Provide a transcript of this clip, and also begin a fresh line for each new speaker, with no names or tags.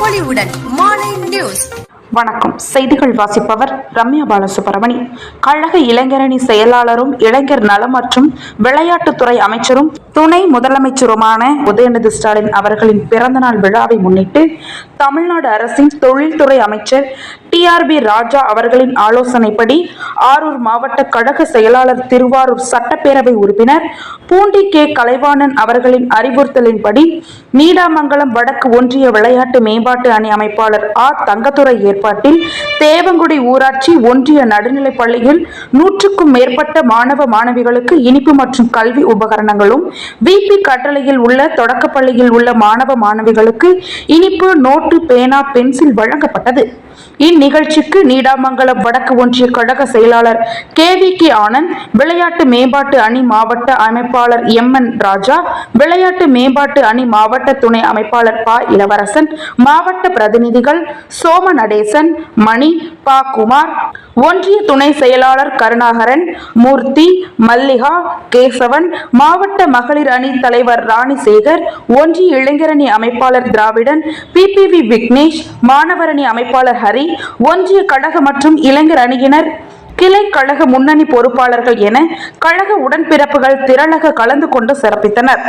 பொலிவுடன் நியூஸ்.
வணக்கம். செய்திகள் வாசிப்பவர் ரம்யா பாலசுப்ரமணி. கழக இளைஞரணி செயலாளரும் இளைஞர் நலம் மற்றும் விளையாட்டுத்துறை அமைச்சரும் துணை முதலமைச்சருமான உதயநிதி ஸ்டாலின் அவர்களின் பிறந்தநாள் விழாவை முன்னிட்டு தமிழ்நாடு அரசின் தொழில்துறை அமைச்சர் டிஆர்பி ராஜா அவர்களின் ஆலோசனைப்படி ஆரூர் மாவட்ட கழக செயலாளர் திருவாரூர் சட்டப்பேரவை உறுப்பினர் பூண்டி கே. கலைவாணன் அவர்களின் அறிவுறுத்தலின்படி நீடாமங்கலம் வடக்கு ஒன்றிய விளையாட்டு மேம்பாட்டு அணி அமைப்பாளர் ஆர் தங்கத்துறை ஏற்பாட்டில் தேவங்குடி ஊராட்சி ஒன்றிய நடுநிலைப் பள்ளியில் நூற்றுக்கும் மேற்பட்ட மாணவ மாணவிகளுக்கு இனிப்பு மற்றும் கல்வி உபகரணங்களும் விபி கட்டளையில் உள்ள தொடக்கப்பள்ளியில் உள்ள மாணவ மாணவிகளுக்கு இனிப்பு நோட்டு பேனா பென்சில் வழங்கப்பட்டது. இந்நிகழ்ச்சிக்கு நீடாமங்கலம் வடக்கு ஒன்றிய கழக செயலாளர் கே வி கே ஆனந்த் விளையாட்டு மேம்பாட்டு அணி மாவட்ட அமைப்பாளர் எம் என் ராஜா விளையாட்டு மேம்பாட்டு அணி மாவட்ட துணை அமைப்பாளர் பா இளவரசன் மாவட்ட பிரதிநிதிகள் சோம நடேசன் மணி பா குமார் ஒன்றிய துணை செயலாளர் கருணாகரன் மூர்த்தி மல்லிகா கேசவன் மாவட்ட மகளிர் அணி தலைவர் ராணிசேகர் ஒன்றிய இளைஞரணி அமைப்பாளர் திராவிடன் பிபிவி விக்னேஷ் மாணவரணி அமைப்பாளர் ஹரி ஒன்றிய கழக மற்றும் இளைஞர் அணியினர் கிளை கழக முன்னணி பொறுப்பாளர்கள் என கழக உடன்பிறப்புகள் திரளாக கலந்து கொண்டு சிறப்பித்தனர்.